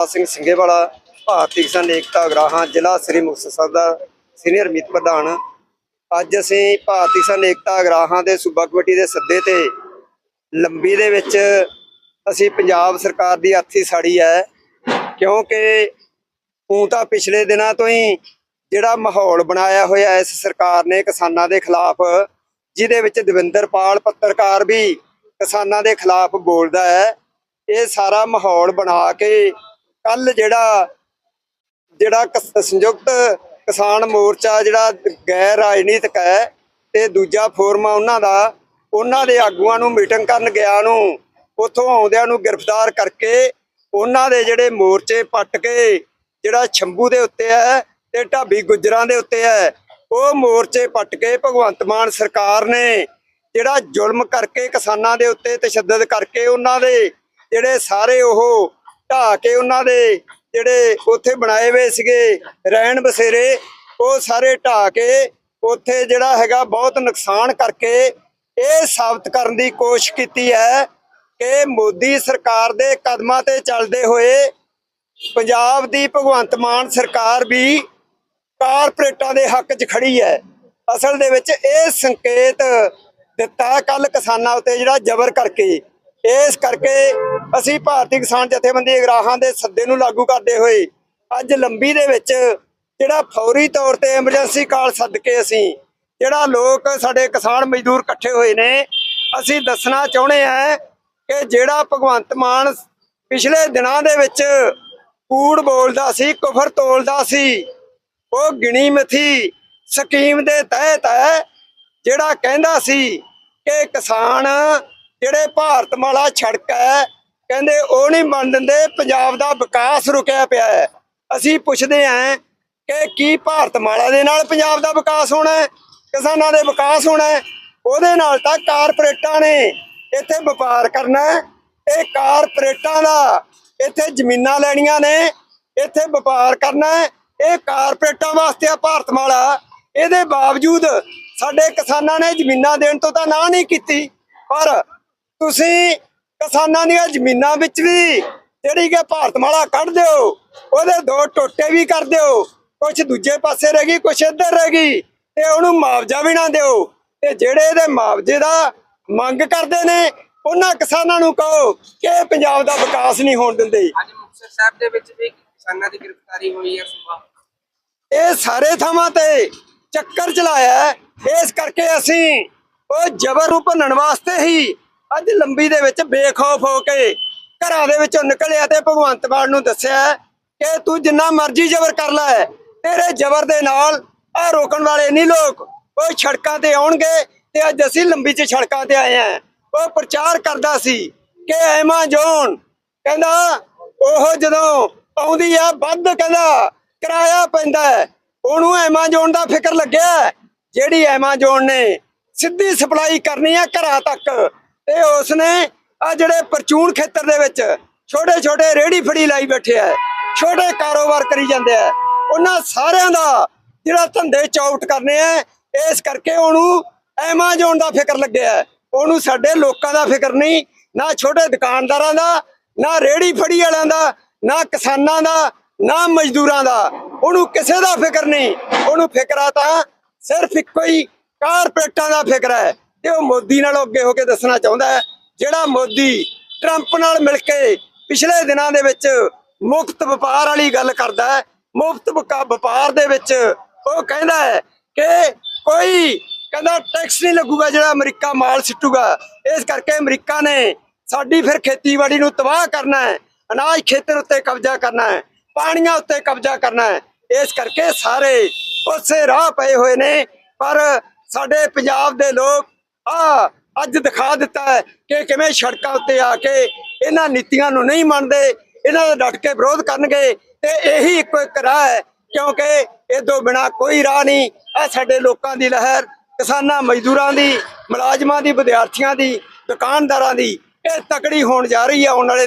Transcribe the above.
ਸਿੰਘ ਸਿੰਘੇਵਾਲਾ ਭਾਰਤੀ ਕਿਸਾਨ ਏਕਤਾ ਅਗਰਾਹਾਂ ਜ਼ਿਲ੍ਹਾ ਸ੍ਰੀ ਮੁਕਤਸਰ ਸਾਹਿਬ ਦਾ ਸੀਨੀਅਰ ਮੀਤ ਪ੍ਰਧਾਨ। ਅੱਜ ਅਸੀਂ ਭਾਰਤੀ ਕਿਸਾਨ ਏਕਤਾ ਅਗਰਾਹਾਂ ਦੇ ਸੂਬਾ ਕਮੇਟੀ ਦੇ ਸੱਦੇ ਤੇ ਲੰਬੀ ਦੇ ਵਿੱਚ ਅਸੀਂ ਪੰਜਾਬ ਸਰਕਾਰ ਦੀ ਅਰਥੀ ਸਾੜੀ ਹੈ, ਕਿਉਂਕਿ ਉਹ ਤਾਂ ਪਿਛਲੇ ਦਿਨਾਂ ਤੋਂ ਹੀ ਜਿਹੜਾ ਮਾਹੌਲ ਬਣਾਇਆ ਹੋਇਆ ਇਸ ਸਰਕਾਰ ਨੇ ਕਿਸਾਨਾਂ ਦੇ ਖਿਲਾਫ, ਜਿਹਦੇ ਵਿੱਚ ਦਵਿੰਦਰਪਾਲ ਪੱਤਰਕਾਰ ਵੀ ਕਿਸਾਨਾਂ ਦੇ ਖਿਲਾਫ ਬੋਲਦਾ ਹੈ, ਇਹ ਸਾਰਾ ਮਾਹੌਲ ਬਣਾ ਕੇ ਕੱਲ ਜਿਹੜਾ ਜਿਹੜਾ ਸੰਯੁਕਤ ਕਿਸਾਨ ਮੋਰਚਾ ਜਿਹੜਾ ਗੈਰ ਰਾਜਨੀਤਿਕ ਹੈ ਤੇ ਦੂਜਾ ਫੋਰਮ ਆ ਉਹਨਾਂ ਦਾ, ਉਹਨਾਂ ਦੇ ਆਗੂਆਂ ਨੂੰ ਮੀਟਿੰਗ ਕਰਨ ਗਿਆ ਨੂੰ, ਉੱਥੋਂ ਆਉਂਦਿਆਂ ਨੂੰ ਗ੍ਰਿਫਤਾਰ ਕਰਕੇ ਉਹਨਾਂ ਦੇ ਜਿਹੜੇ ਮੋਰਚੇ ਪੱਟ ਕੇ ਜਿਹੜਾ ਛੰਬੂ ਦੇ ਉੱਤੇ ਹੈ ਤੇ ਢਾਬੀ ਗੁੱਜਰਾਂ ਦੇ ਉੱਤੇ ਹੈ, ਉਹ ਮੋਰਚੇ ਪੱਟ ਕੇ ਭਗਵੰਤ ਮਾਨ ਸਰਕਾਰ ਨੇ ਜਿਹੜਾ ਜ਼ੁਲਮ ਕਰਕੇ ਕਿਸਾਨਾਂ ਦੇ ਉੱਤੇ ਤਸ਼ੱਦਦ ਕਰਕੇ ਉਹਨਾਂ ਦੇ ਜਿਹੜੇ ਸਾਰੇ ਉਹ ਢਾਹ ਕੇ ਉਹਨਾਂ ਦੇ ਜਿਹੜੇ ਉੱਥੇ ਬਣਾਏ ਹੋਏ ਸੀਗੇ ਰਹਿਣ ਬਸੇਰੇ, ਉਹ ਸਾਰੇ ਢਾਹ ਕੇ ਉੱਥੇ ਜਿਹੜਾ ਹੈਗਾ ਬਹੁਤ ਨੁਕਸਾਨ ਕਰਕੇ ਇਹ ਸਾਬਤ ਕਰਨ ਦੀ ਕੋਸ਼ਿਸ਼ ਕੀਤੀ ਹੈ ਕਿ ਮੋਦੀ ਸਰਕਾਰ ਦੇ ਕਦਮਾਂ ਤੇ ਚੱਲਦੇ ਹੋਏ ਪੰਜਾਬ ਦੀ ਭਗਵੰਤ ਮਾਨ ਸਰਕਾਰ ਵੀ ਕਾਰਪੋਰੇਟਾਂ ਦੇ ਹੱਕ 'ਚ ਖੜੀ ਹੈ। ਅਸਲ ਦੇ ਵਿੱਚ ਇਹ ਸੰਕੇਤ ਦਿੱਤਾ ਕੱਲ ਕਿਸਾਨਾਂ ਉੱਤੇ ਜਿਹੜਾ ਜ਼ਬਰ ਕਰਕੇ। ਇਸ ਕਰਕੇ ਅਸੀਂ ਭਾਰਤੀ ਕਿਸਾਨ ਜਥੇਬੰਦੀ ਅਗਰਾਹਾਂ ਦੇ ਸੱਦੇ ਨੂੰ ਲਾਗੂ ਕਰਦੇ ਹੋਏ ਅੱਜ ਲੰਬੀ ਦੇ ਵਿੱਚ ਜਿਹੜਾ ਫੌਰੀ ਤੌਰ ਤੇ ਐਮਰਜੈਂਸੀ ਕਾਲ ਸੱਦ ਕੇ ਅਸੀਂ, ਜਿਹੜਾ ਲੋਕ ਸਾਡੇ ਕਿਸਾਨ ਮਜ਼ਦੂਰ ਇਕੱਠੇ ਹੋਏ ਨੇ, ਅਸੀਂ ਦੱਸਣਾ ਚਾਹੁੰਦੇ ਹਾਂ ਕਿ ਜਿਹੜਾ ਭਗਵੰਤ ਮਾਨ ਪਿਛਲੇ ਦਿਨਾਂ ਦੇ ਵਿੱਚ ਕੂੜ ਬੋਲਦਾ ਸੀ, ਕੁਫਰ ਤੋਲਦਾ ਸੀ, ਉਹ ਗਿਣੀ ਮਿਥੀ ਸਕੀਮ ਦੇ ਤਹਿਤ ਹੈ, ਜਿਹੜਾ ਕਹਿੰਦਾ ਸੀ ਕਿ ਕਿਸਾਨ ਜਿਹੜੇ ਭਾਰਤ ਮਾਲਾ ਛੜਕ ਹੈ, ਕਹਿੰਦੇ ਉਹ ਨਹੀਂ ਮੰਨ ਦਿੰਦੇ, ਪੰਜਾਬ ਦਾ ਵਿਕਾਸ ਰੁਕਿਆ ਪਿਆ ਹੈ। ਅਸੀਂ ਪੁੱਛਦੇ ਹਾਂ ਕਿ ਕੀ ਭਾਰਤ ਮਾਲਾ ਦੇ ਨਾਲ ਪੰਜਾਬ ਦਾ ਵਿਕਾਸ ਹੋਣਾ ਹੈ, ਕਿਸਾਨਾਂ ਦੇ ਵਿਕਾਸ ਹੋਣਾ ਹੈ? ਉਹਦੇ ਨਾਲ ਤਾਂ ਕਾਰਪੋਰੇਟਾਂ ਨੇ ਇੱਥੇ ਵਪਾਰ ਕਰਨਾ ਹੈ। ਇਹ ਕਾਰਪੋਰੇਟਾਂ ਦਾ ਇੱਥੇ ਜ਼ਮੀਨਾਂ ਲੈਣੀਆਂ ਨੇ, ਇੱਥੇ ਵਪਾਰ ਕਰਨਾ ਹੈ। ਇਹ ਕਾਰਪੋਰੇਟਾਂ ਵਾਸਤੇ ਆ ਭਾਰਤ ਮਾਲਾ। ਇਹਦੇ ਬਾਵਜੂਦ ਸਾਡੇ ਕਿਸਾਨਾਂ ਨੇ ਜ਼ਮੀਨਾਂ ਦੇਣ ਤੋਂ ਤਾਂ ਨਾ ਨਹੀਂ ਕੀਤੀ, ਪਰ ਤੁਸੀਂ ਕਿਸਾਨਾਂ ਦੀਆਂ ਜ਼ਮੀਨਾਂ ਵਿੱਚ ਵੀ ਜਿਹੜੀ ਕਿ ਭਾਰਤ ਮਾਲਾ ਕੱਢ ਦਿਓ ਉਹਦੇ ਦੋ ਟੋਟੇ ਵੀ ਕਰ ਦਿਓ ਕੁਝ ਦੂਜੇ ਪਾਸੇ ਰਹਿ ਗਈ ਕੁਝ ਇੱਧਰ ਰਹਿ ਗਈ ਤੇ ਉਹਨੂੰ ਮੁਆਵਜ਼ਾ ਵੀ ਨਾ ਦਿਓ। ਤੇ ਜਿਹੜੇ ਇਹਦੇ ਮੁਆਵਜ਼ੇ ਦਾ ਮੰਗ ਕਰਦੇ ਨੇ ਉਹਨਾਂ ਕਿਸਾਨਾਂ ਨੂੰ ਕਹੋ ਕਿ ਪੰਜਾਬ ਦਾ ਵਿਕਾਸ ਨਹੀਂ ਹੋਣ ਦਿੰਦੇ। ਅੱਜ ਮੁਕਤਸਰ ਸਾਹਿਬ ਦੇ ਵਿੱਚ ਵੀ ਕਿਸਾਨਾਂ ਦੀ ਗ੍ਰਿਫਤਾਰੀ ਹੋਈ ਹੈ ਸੁਬਾ। ਇਹ ਸਾਰੇ ਥਾਵਾਂ ਤੇ ਚੱਕਰ ਚਲਾਇਆ। ਇਸ ਕਰਕੇ ਅਸੀਂ ਉਹ ਜ਼ਬਰ ਨੂੰ ਭੰਨਣ ਵਾਸਤੇ ਹੀ ਅੱਜ ਲੰਬੀ ਦੇ ਵਿੱਚ ਬੇਖੌਫ ਹੋ ਕੇ ਘਰਾਂ ਦੇ ਵਿੱਚੋਂ ਨਿਕਲਿਆ ਤੇ ਭਗਵੰਤ ਮਾਨ ਨੂੰ ਦੱਸਿਆ ਕਿ ਤੂੰ ਜਿੰਨਾ ਮਰਜ਼ੀ ਜ਼ਬਰ ਕਰ ਲੈ, ਤੇਰੇ ਜ਼ਬਰ ਦੇ ਨਾਲ ਆ ਰੋਕਣ ਵਾਲੇ ਨਹੀਂ ਲੋਕ। ਉਹ ਸੜਕਾਂ ਤੇ ਆਉਣਗੇ ਤੇ ਅੱਜ ਅਸੀਂ ਲੰਬੀ 'ਚ ਸੜਕਾਂ ਤੇ ਆਏ ਆ ਉਹ ਪ੍ਰਚਾਰ ਕਰਦਾ ਸੀ ਕਿ ਐਮਾਜ਼ੋਨ ਕਹਿੰਦਾ, ਉਹ ਜਦੋਂ ਆਉਂਦੀ ਆ ਵੱਧ ਕਹਿੰਦਾ, ਕਿਰਾਇਆ ਪੈਂਦਾ ਉਹਨੂੰ ਐਮਾਜ਼ੋਨ ਦਾ ਫਿਕਰ ਲੱਗਿਆ। ਜਿਹੜੀ ਐਮਾਜ਼ੋਨ ਨੇ ਸਿੱਧੀ ਸਪਲਾਈ ਕਰਨੀ ਆ ਘਰਾਂ ਤੱਕ। ਤੇ ਉਸਨੇ ਆ ਜਿਹੜੇ ਪਰਚੂਨ ਖੇਤਰ ਦੇ ਵਿੱਚ ਛੋਟੇ ਛੋਟੇ ਰੇੜੀ ਫੜੀ ਲਾਈ ਬੈਠੇ ਆ, ਛੋਟੇ ਕਾਰੋਬਾਰ ਕਰੀ ਜਾਂਦੇ ਆ, ਉਹਨਾਂ ਸਾਰਿਆਂ ਦਾ ਜਿਹੜਾ ਧੰਦੇ ਚੌਟ ਕਰਨੇ ਆ, ਇਸ ਕਰਕੇ ਉਹਨੂੰ ਐਮਾਜ਼ੋਨ ਦਾ ਫਿਕਰ ਲੱਗਿਆ ਉਹਨੂੰ ਸਾਡੇ ਲੋਕਾਂ ਦਾ ਫਿਕਰ ਨਹੀਂ, ਨਾ ਛੋਟੇ ਦੁਕਾਨਦਾਰਾਂ ਦਾ, ਨਾ ਰੇੜੀ ਫੜੀ ਵਾਲਿਆਂ ਦਾ, ਨਾ ਕਿਸਾਨਾਂ ਦਾ, ਨਾ ਮਜ਼ਦੂਰਾਂ ਦਾ। ਉਹਨੂੰ ਕਿਸੇ ਦਾ ਫਿਕਰ ਨਹੀਂ। ਉਹਨੂੰ ਫਿਕਰ ਆ ਤਾਂ ਸਿਰਫ ਇੱਕੋ ਹੀ ਕਾਰਪੋਰੇਟਾਂ ਦਾ ਫਿਕਰ ਹੈ। ਤੇ ਉਹ ਮੋਦੀ ਨਾਲੋਂ ਅੱਗੇ ਹੋ ਕੇ ਦੱਸਣਾ ਚਾਹੁੰਦਾ ਹੈ, ਜਿਹੜਾ ਮੋਦੀ ਟਰੰਪ ਨਾਲ ਮਿਲ ਕੇ ਪਿਛਲੇ ਦਿਨਾਂ ਦੇ ਵਿੱਚ ਮੁਕਤ ਵਪਾਰ ਵਾਲੀ ਗੱਲ ਕਰਦਾ ਹੈ, ਮੁਫਤ ਵਪਾਰ ਦੇ ਵਿੱਚ ਉਹ ਕਹਿੰਦਾ ਹੈ ਕਿ ਕੋਈ ਕਹਿੰਦਾ ਟੈਕਸ ਨਹੀਂ ਲੱਗੂਗਾ ਜਿਹੜਾ ਅਮਰੀਕਾ ਮਾਲ ਸਿੱਟੂਗਾ, ਇਸ ਕਰਕੇ ਅਮਰੀਕਾ ਨੇ ਸਾਡੀ ਫਿਰ ਖੇਤੀਬਾੜੀ ਨੂੰ ਤਬਾਹ ਕਰਨਾ ਹੈ, ਅਨਾਜ ਖੇਤਰ ਉੱਤੇ ਕਬਜ਼ਾ ਕਰਨਾ ਹੈ, ਪਾਣੀਆਂ ਉੱਤੇ ਕਬਜ਼ਾ ਕਰਨਾ ਹੈ, ਇਸ ਕਰਕੇ ਸਾਰੇ ਉਸੇ ਰਾਹ ਪਏ ਹੋਏ ਨੇ, ਪਰ ਸਾਡੇ ਪੰਜਾਬ ਦੇ ਲੋਕ ਆ, ਅੱਜ ਦਿਖਾ ਦਿੱਤਾ ਹੈ ਕਿ ਕਿਵੇਂ ਸੜਕਾਂ ਉੱਤੇ ਆ ਕੇ ਇਹਨਾਂ ਨੀਤੀਆਂ ਨੂੰ ਨਹੀਂ ਮੰਨਦੇ, ਇਹਨਾਂ ਦਾ ਡਟ ਕੇ ਵਿਰੋਧ ਕਰਨਗੇ ਤੇ ਇਹੀ ਇੱਕੋ ਇੱਕ ਰਾਹ ਹੈ, ਕਿਉਂਕਿ ਇਹ ਤੋਂ ਬਿਨਾ ਕੋਈ ਰਾਹ ਨਹੀਂ। ਆ ਸਾਡੇ ਲੋਕਾਂ ਦੀ ਲਹਿਰ, ਕਿਸਾਨਾਂ ਮਜ਼ਦੂਰਾਂ ਦੀ, ਮੁਲਾਜ਼ਮਾਂ ਦੀ, ਵਿਦਿਆਰਥੀਆਂ ਦੀ, ਦੁਕਾਨਦਾਰਾਂ ਦੀ, ਇਹ ਤਕੜੀ ਹੋਣ ਜਾ ਰਹੀ ਹੈ ਆਉਣ ਵਾਲੇ